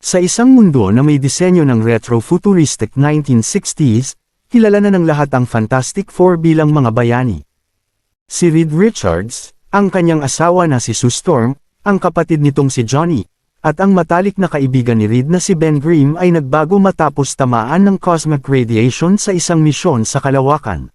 Sa isang mundo na may disenyo ng retro-futuristic 1960s, kilala na ng lahat ang Fantastic Four bilang mga bayani. Si Reed Richards, ang kanyang asawa na si Sue Storm, ang kapatid nitong si Johnny, at ang matalik na kaibigan ni Reed na si Ben Grimm ay nagbago matapos tamaan ng cosmic radiation sa isang misyon sa kalawakan.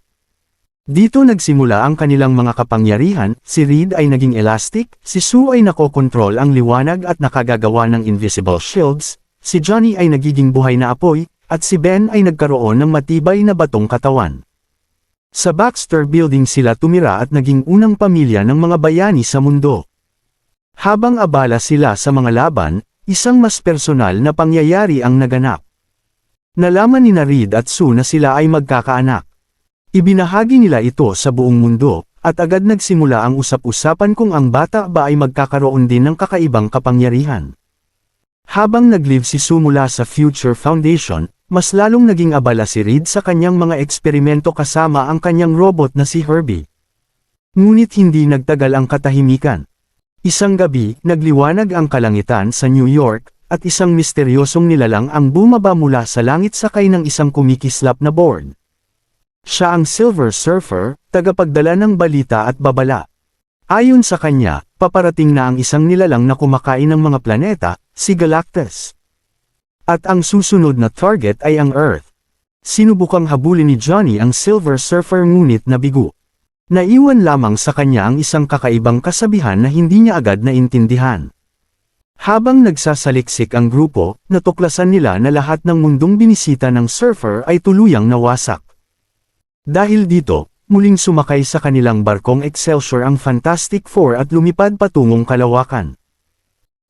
Dito nagsimula ang kanilang mga kapangyarihan, si Reed ay naging elastic, si Sue ay nakokontrol ang liwanag at nakagagawa ng invisible shields, si Johnny ay nagiging buhay na apoy, at si Ben ay nagkaroon ng matibay na batong katawan. Sa Baxter Building sila tumira at naging unang pamilya ng mga bayani sa mundo. Habang abala sila sa mga laban, isang mas personal na pangyayari ang naganap. Nalaman ni Reed at Sue na sila ay magkakaanak. Ibinahagi nila ito sa buong mundo, at agad nagsimula ang usap-usapan kung ang bata ba ay magkakaroon din ng kakaibang kapangyarihan. Habang naglive si Sue mula sa Future Foundation, mas lalong naging abala si Reed sa kanyang mga eksperimento kasama ang kanyang robot na si Herbie. Ngunit hindi nagtagal ang katahimikan. Isang gabi, nagliwanag ang kalangitan sa New York, at isang misteryosong nilalang ang bumaba mula sa langit sakay ng isang kumikislap na board. Siya ang Silver Surfer, tagapagdala ng balita at babala. Ayon sa kanya, paparating na ang isang nilalang na kumakain ng mga planeta, si Galactus. At ang susunod na target ay ang Earth. Sinubukang habulin ni Johnny ang Silver Surfer ngunit nabigo. Naiwan lamang sa kanya ang isang kakaibang kasabihan na hindi niya agad naintindihan. Habang nagsasaliksik ang grupo, natuklasan nila na lahat ng mundong binisita ng surfer ay tuluyang nawasak. Dahil dito, muling sumakay sa kanilang barkong Excelsior ang Fantastic Four at lumipad patungong kalawakan.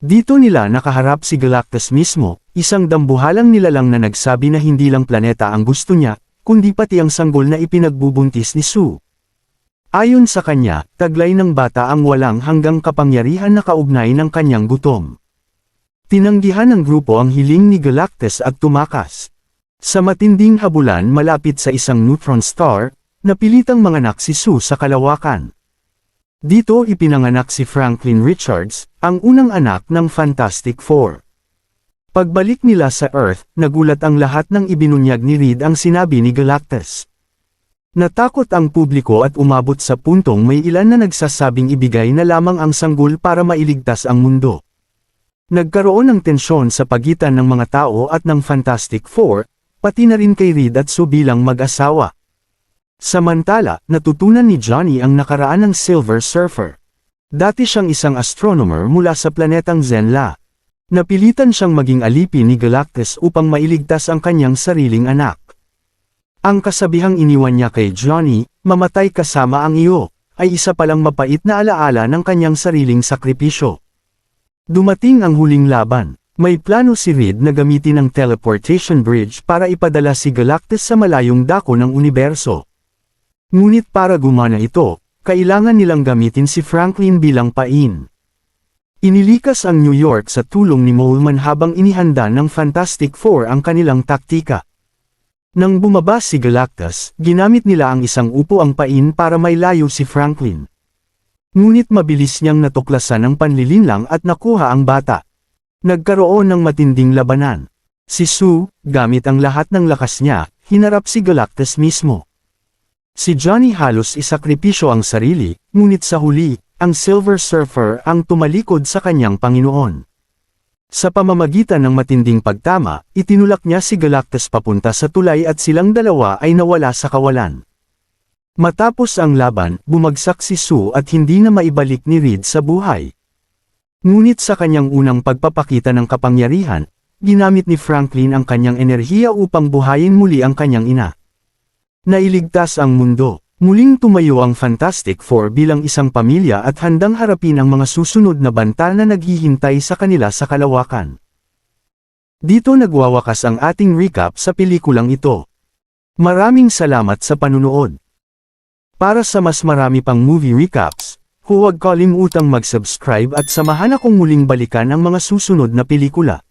Dito nila nakaharap si Galactus mismo, isang dambuhalang nilalang na nagsabi na hindi lang planeta ang gusto niya, kundi pati ang sanggol na ipinagbubuntis ni Sue. Ayon sa kanya, taglay ng bata ang walang hanggang kapangyarihan na kaugnay ng kanyang gutom. Tinanggihan ng grupo ang hiling ni Galactus at tumakas. Sa matinding habulan malapit sa isang neutron star, napilitang manganak si Sue sa kalawakan. Dito ipinanganak si Franklin Richards, ang unang anak ng Fantastic Four. Pagbalik nila sa Earth, nagulat ang lahat ng ibinunyag ni Reed ang sinabi ni Galactus. Natakot ang publiko at umabot sa puntong may ilan na nagsasabing ibigay na lamang ang sanggol para mailigtas ang mundo. Nagkaroon ng tensyon sa pagitan ng mga tao at ng Fantastic Four, pati na rin kay Reed at Sue bilang mag-asawa. Samantala, natutunan ni Johnny ang nakaraan ng Silver Surfer. Dati siyang isang astronomer mula sa planetang Zenla. Napilitan siyang maging alipin ni Galactus upang mailigtas ang kanyang sariling anak. Ang kasabihang iniwan niya kay Johnny, mamatay kasama ang iyo, ay isa palang mapait na alaala ng kanyang sariling sakripisyo. Dumating ang huling laban. May plano si Reed na gamitin ang teleportation bridge para ipadala si Galactus sa malayong dako ng universo. Ngunit para gumana ito, kailangan nilang gamitin si Franklin bilang pain. Inilikas ang New York sa tulong ni Moleman habang inihanda ng Fantastic Four ang kanilang taktika. Nang bumaba si Galactus, ginamit nila ang isang upo ang pain para may layo si Franklin. Ngunit mabilis niyang natuklasan ang panlilinlang at nakuha ang bata. Nagkaroon ng matinding labanan. Si Sue, gamit ang lahat ng lakas niya, hinarap si Galactus mismo. Si Johnny halos isakripisyo ang sarili, ngunit sa huli, ang Silver Surfer ang tumalikod sa kanyang Panginoon. Sa pamamagitan ng matinding pagtama, itinulak niya si Galactus papunta sa tulay at silang dalawa ay nawala sa kawalan. Matapos ang laban, bumagsak si Sue at hindi na maibalik ni Reed sa buhay. Ngunit sa kanyang unang pagpapakita ng kapangyarihan, ginamit ni Franklin ang kanyang enerhiya upang buhayin muli ang kanyang ina. Nailigtas ang mundo. Muling tumayo ang Fantastic Four bilang isang pamilya at handang harapin ang mga susunod na banta na naghihintay sa kanila sa kalawakan. Dito nagwawakas ang ating recap sa pelikulang ito. Maraming salamat sa panunood. Para sa mas marami pang movie recaps, huwag kalimutang mag-subscribe at samahan akong muling balikan ang mga susunod na pelikula.